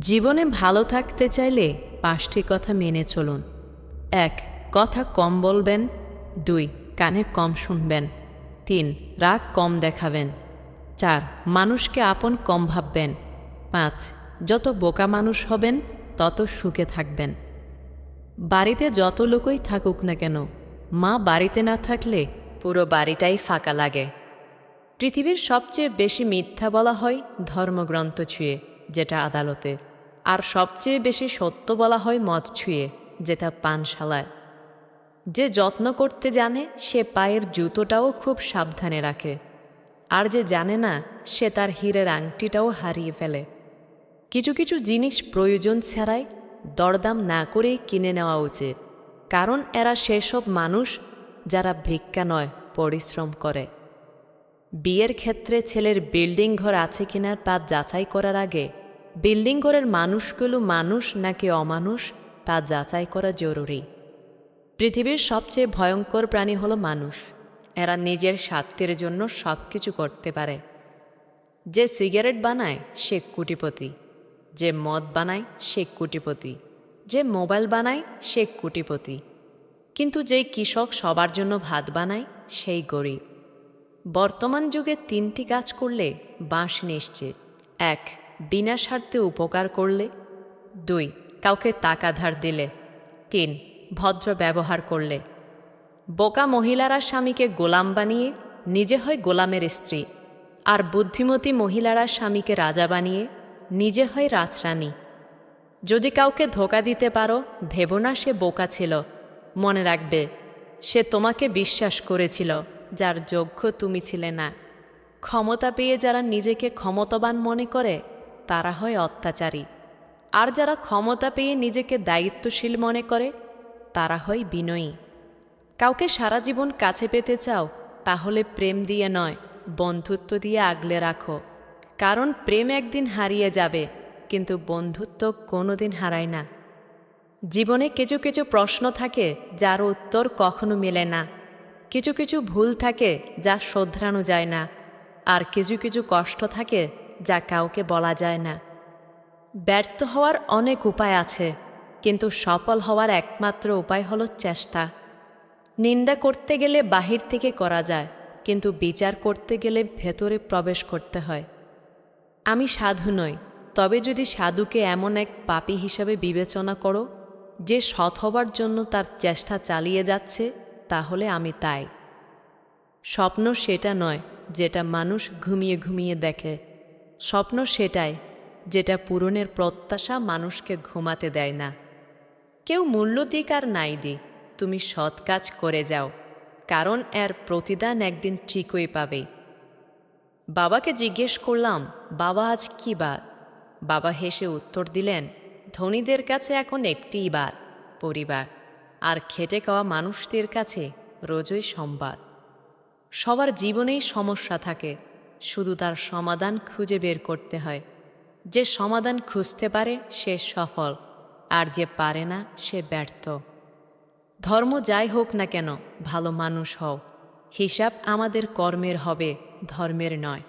জীবনে ভালো থাকতে চাইলে পাঁচটি কথা মেনে চলুন। এক, কথা কম বলবেন। দুই, কানে কম শুনবেন। তিন, রাগ কম দেখাবেন। চার, মানুষকে আপন কম ভাববেন। পাঁচ, যত বোকা মানুষ হবেন, তত সুখে থাকবেন। বাড়িতে যত লোকই থাকুক না কেন, মা বাড়িতে না থাকলে পুরো বাড়িটাই ফাঁকা লাগে। পৃথিবীর সবচেয়ে বেশি মিথ্যা বলা হয় ধর্মগ্রন্থ ছুঁয়ে। যেটা আদালতে। আর সবচেয়ে বেশি সত্য বলা হয় মদ ছুঁয়ে, যেটা পানশালায়। যে যত্ন করতে জানে, সে পায়ের জুতোটাও খুব সাবধানে রাখে। আর যে জানে না, সে তার হীরের আংটিটাও হারিয়ে ফেলে। কিছু কিছু জিনিস প্রয়োজন ছাড়াই দরদাম না করেই কিনে নেওয়া উচিত। কারণ এরা সেসব মানুষ যারা ভিক্ষা নয়, পরিশ্রম করে। বিয়ের ক্ষেত্রে ছেলের বিল্ডিং ঘর আছে কিনার তা যাচাই করার আগে বিল্ডিং ঘরের মানুষগুলো মানুষ নাকি অমানুষ, তা যাচাই করা জরুরি। পৃথিবীর সবচেয়ে ভয়ঙ্কর প্রাণী হলো মানুষ। এরা নিজের স্বার্থের জন্য সব কিছু করতে পারে। যে সিগারেট বানায়, সে কুটিপতি। যে মদ বানায়, সে কুটিপতি। যে মোবাইল বানায়, সে কুটিপতি। কিন্তু যেই কৃষক সবার জন্য ভাত বানায়, সেই গরিব। বর্তমান যুগে তিনটি কাজ করলে বাঁশ নিশ্চিত। এক বিনা স্বার্থে উপকার করলে। দুই, কাউকে টাকা ধার দিলে। তিন, ভদ্র ব্যবহার করলে। বোকা মহিলারা স্বামীকে গোলাম বানিয়ে, নিজে হয় গোলামের স্ত্রী। আর বুদ্ধিমতী মহিলারা স্বামীকে রাজা বানিয়ে, নিজে হয় রাজরানী। যদি কাউকে ধোকা দিতে পারো, ভেবো না সে বোকা ছিল। মনে রাখবে, সে তোমাকে বিশ্বাস করেছিল, যার যোগ্য তুমি ছিলে না। ক্ষমতা পেয়ে যারা নিজেকে ক্ষমতাবান মনে করে তারা হয় অত্যাচারী। আর যারা ক্ষমতা পেয়ে নিজেকে দায়িত্বশীল মনে করে, তারা হয় বিনয়ী। কাউকে সারা জীবন কাছে পেতে চাও, তাহলে প্রেম দিয়ে নয়, বন্ধুত্ব দিয়ে আগলে রাখো। কারণ প্রেম একদিন হারিয়ে যাবে, কিন্তু বন্ধুত্ব কোনোদিন হারায় না। জীবনে কিছু কিছু প্রশ্ন থাকে, যার উত্তর কখনো মেলে না। কিছু কিছু ভুল থাকে, যা শোধরানো যায় না। আর কিছু কিছু কষ্ট থাকে যা কাউকে বলা যায় না। ব্যর্থ হওয়ার অনেক উপায় আছে, কিন্তু সফল হওয়ার একমাত্র উপায় হলো চেষ্টা। নিন্দা করতে গেলে বাহির থেকে করা যায়, কিন্তু বিচার করতে গেলে ভেতরে প্রবেশ করতে হয়। আমি সাধু নই, তবে যদি সাধুকে এমন এক পাপী হিসাবে বিবেচনা করো, যে সৎ হবার জন্য তার চেষ্টা চালিয়ে যাচ্ছে, তাহলে আমি তাই। স্বপ্ন সেটা নয়, যেটা মানুষ ঘুমিয়ে ঘুমিয়ে দেখে। স্বপ্ন সেটাই, যেটা পূরণের প্রত্যাশা মানুষকে ঘুমাতে দেয় না। কেউ মূল্য দিক আর নাই দিক তুমি সৎ কাজ করে যাও, কারণ এর প্রতিদান একদিন ঠিকই পাবে। বাবাকে জিজ্ঞেস করলাম, বাবা, আজ কী বার? বাবা হেসে উত্তর দিলেন, ধনীদের কাছে এখন একটিই বার, পরিবার, আর খেটে খাওয়া মানুষদের কাছে রোজই সংবাদ সবার জীবনেই সমস্যা থাকে শুধু তার সমাধান খুঁজে বের করতে হয়। যে সমাধান খুঁজতে পারে, সে সফল, আর যে পারে না, সে ব্যর্থ। ধর্ম যাই হোক না কেন, ভালো মানুষ হও। হিসাব আমাদের কর্মের হবে, ধর্মের নয়।